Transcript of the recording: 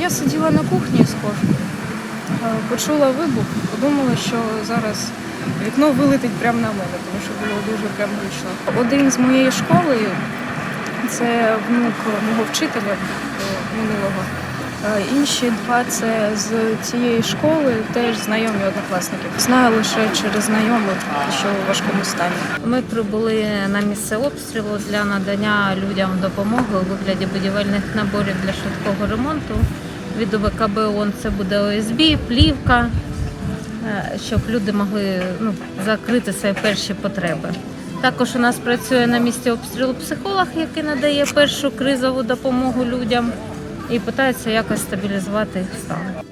я сиділа на кухні схожу, е, почула вибух, подумала, що зараз вікно вилетить прямо на мене, тому що було дуже прям гучно. Один з моєї школи, це внук мого вчителя е, минулого. Е, Інші два це з цієї школи, теж знайомі однокласники. Знаю лише через знайомих, що у важкому стані. Ми прибули на місце обстрілу для надання людям допомоги у вигляді будівельних наборів для швидкого ремонту. Від ОВКБ ООН це буде ОСБ, плівка, е, щоб люди могли ну, закрити свої перші потреби. Також у нас працює на місці обстрілу психолог, який надає першу кризову допомогу людям і питається якось стабілізувати їх стан.